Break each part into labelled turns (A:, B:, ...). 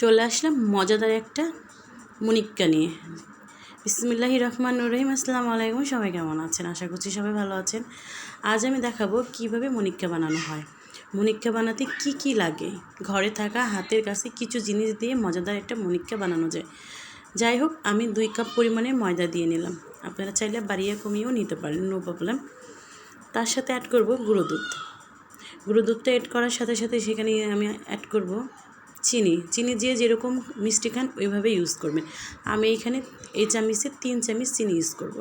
A: চলে আসলাম মজাদার একটা মুনিক্কা নিয়ে। বিসমিল্লাহি রহমান রহিম, আসসালামু আলাইকুম, সবাই কেমন আছেন? আশা করছি সবাই ভালো আছেন। আজ আমি দেখাবো কীভাবে মুনিক্কা বানানো হয়। মুনিক্কা বানাতে কি কি লাগে? ঘরে থাকা হাতের কাছে কিছু জিনিস দিয়ে মজাদার একটা মুনিক্কা বানানো যায়। যাই হোক, আমি দুই কাপ পরিমাণে ময়দা দিয়ে নিলাম। আপনারা চাইলে বাড়িয়ে কমিয়েও নিতে পারেন নো প্রবলেম তার সাথে অ্যাড করব গুঁড়ো দুধ। গুঁড়ো দুধটা অ্যাড করার সাথে সাথে সেখানে আমি অ্যাড করব চিনি চিনি দিয়ে যেরকম মিষ্টি খান ওইভাবে ইউজ করবেন। আমি এখানে এই চামিচে তিন চামিচ চিনি ইউজ করব।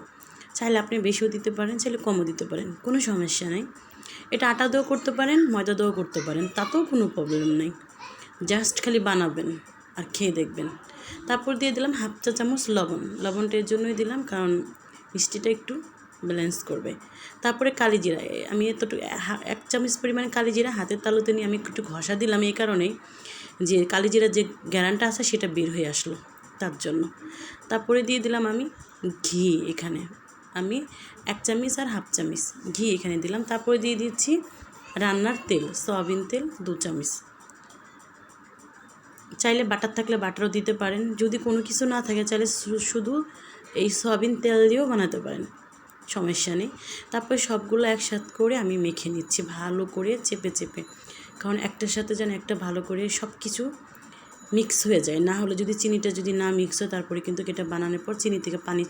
A: চাইলে আপনি বেশিও দিতে পারেন, চাইলে কমও দিতে পারেন, কোনো সমস্যা নেই। এটা আটা দিয়েও করতে পারেন, ময়দা দিয়েও করতে পারেন, তাতেও কোনো প্রবলেম নেই। জাস্ট খালি বানাবেন আর খেয়ে দেখবেন। তারপর দিয়ে দিলাম হাফ চা চামচ লবণ। লবণটা এর জন্যই দিলাম কারণ মিষ্টিটা একটু ব্যালেন্স করবে। তারপরে কালি জিরা আমি এতটুকু এক চামচ পরিমাণে কালি জিরা হাতের তালুতে নিয়ে আমি একটু ঘষা দিলাম এই কারণেই। যে কালি জিরার যে গ্যারানটা আছে সেটা বের হয়ে আসলো তার জন্য। তারপরে দিয়ে দিলাম আমি ঘি এখানে। আমি এক চামচ আর হাফ চামচ ঘি এখানে দিলাম। তারপরে দিয়ে দিচ্ছি রান্নার তেল, সয়াবিন তেল দু চামচ। চাইলে বাটার থাকলে বাটারও দিতে পারেন। যদি কোনো কিছু না থাকে, চাইলে শুধু এই সয়াবিন তেল দিয়েও বানাতে পারেন। সমস্যা নেই। তারপরে সবগুলো একসাথ করে আমি মেখে নিচ্ছি ভালো করে চেপে চেপে। কারণ একটার সাথে যেন একটা ভালো করে সব কিছু মিক্স হয়ে যায়। না হলে যদি চিনিটা যদি না মিক্স হয়, তারপরে কিন্তু এটা বানানোর পর চিনি থেকে পানি,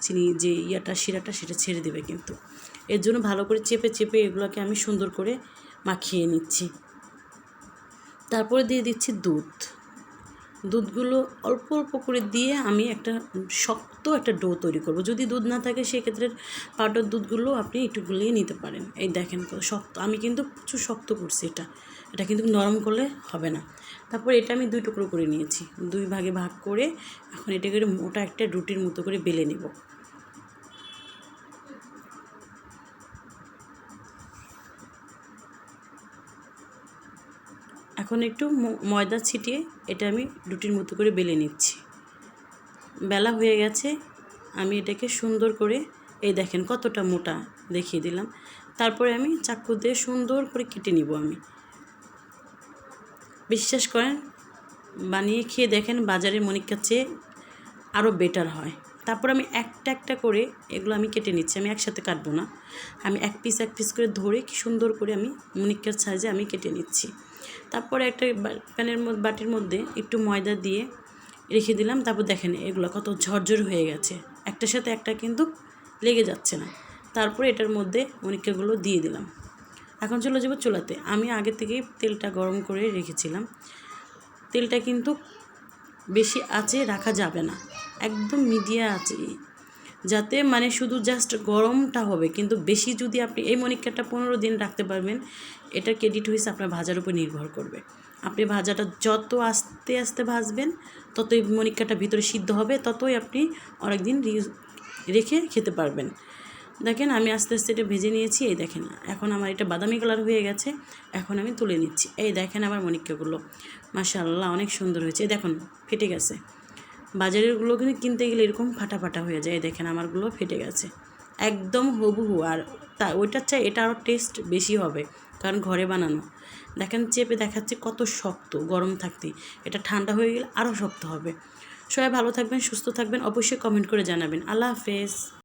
A: চিনি যে ইয়াটা, শিরাটা, সেটা ছেড়ে দেবে কিন্তু। এর জন্য ভালো করে চেপে চেপে এগুলোকে আমি সুন্দর করে মাখিয়ে নিচ্ছি। তারপরে দিয়ে দিচ্ছি দুধ। দুধগুলো অল্প অল্প করে দিয়ে আমি একটা শক্ত একটা ডো তৈরি করব। যদি দুধ না থাকে, সেক্ষেত্রে পাউডার দুধগুলো আপনি একটু গুলিয়ে নিতে পারেন। এই দেখেন শক্ত, আমি কিন্তু প্রচুর শক্ত করছি এটা। এটা কিন্তু নরম করলে হবে না। তারপর এটা আমি দুই টুকরো করে নিয়েছি। দুই ভাগে ভাগ করে এখন এটা করে মোটা একটা রুটির মতো করে বেলে নেব। এখন একটু ময়দা ছিটিয়ে এটা আমি রুটির মতো করে বেলে নিচ্ছি। বেলা হয়ে গেছে, আমি এটাকে সুন্দর করে, এই দেখেন কতটা মোটা দেখিয়ে দিলাম। তারপরে আমি চাকু দিয়ে সুন্দর করে কেটে নিব আমি। বিশ্বাস করেন, বানিয়ে খেয়ে দেখেন বাজারের মনিকার চেয়ে আরও বেটার হয়। তারপর আমি একটা একটা করে এগুলো আমি কেটে নিচ্ছি, আমি একসাথে কাটবো না। আমি এক পিস এক পিস করে ধরে কি সুন্দর করে আমি মনিকার সাইজে আমি কেটে নিচ্ছি। তারপরে একটা প্যানের বাটির মধ্যে একটু ময়দা দিয়ে রেখে দিলাম। তারপর দেখেন এগুলো কত ঝরঝর হয়ে গেছে। একটার সাথে একটা কিন্তু লেগে যাচ্ছে না। তারপরে এটার মধ্যে মনিকাগুলো দিয়ে দিলাম। এখন চলে যাব চুলাতে। আমি আগে থেকেই তেলটা গরম করে রেখেছিলাম। তেলটা কিন্তু বেশি আছে রাখা যাবে না। একদম মিডিয়া আছে যাতে মানে শুধু জাস্ট গরমটা হবে, কিন্তু বেশি যদি আপনি এই মনিকাটা পনেরো দিন রাখতে পারবেন এটা ক্রেডিট হয়েছে আপনার ভাজার উপর নির্ভর করবে। আপনি ভাজাটা যত আস্তে আস্তে ভাজবেন, ততই মনিকাটা ভিতরে সিদ্ধ হবে, ততই আপনি অনেক দিন রেখে খেতে পারবেন। দেখেন আমি আস্তে আস্তে এটা ভেজে নিয়েছি, এই দেখেন, এখন আমার এটা বাদামি কালার হয়ে গেছে, এখন আমি তুলে নিচ্ছি। এই দেখেন আমার মনিকাগুলো মাশাল্লাহ অনেক সুন্দর হয়েছে। এই দেখুন, ফেটে গেছে। বাজারেরগুলো কিন্তু কিনতে গেলে এরকম ফাটা ফাটা হয়ে যায়। দেখেন, আমারগুলো ফেটে গেছে। একদম হুবহু। আর তা, ওইটার চাই এটা আরও টেস্ট বেশি হবে, কারণ ঘরে বানানো। দেখেন, চেপে দেখাচ্ছে কত শক্ত, গরম থাকতে এটা ঠান্ডা হয়ে গেলে আরও শক্ত হবে। সবাই ভালো থাকবেন, সুস্থ থাকবেন, অবশ্যই কমেন্ট করে জানাবেন। আল্লাহ হাফেজ।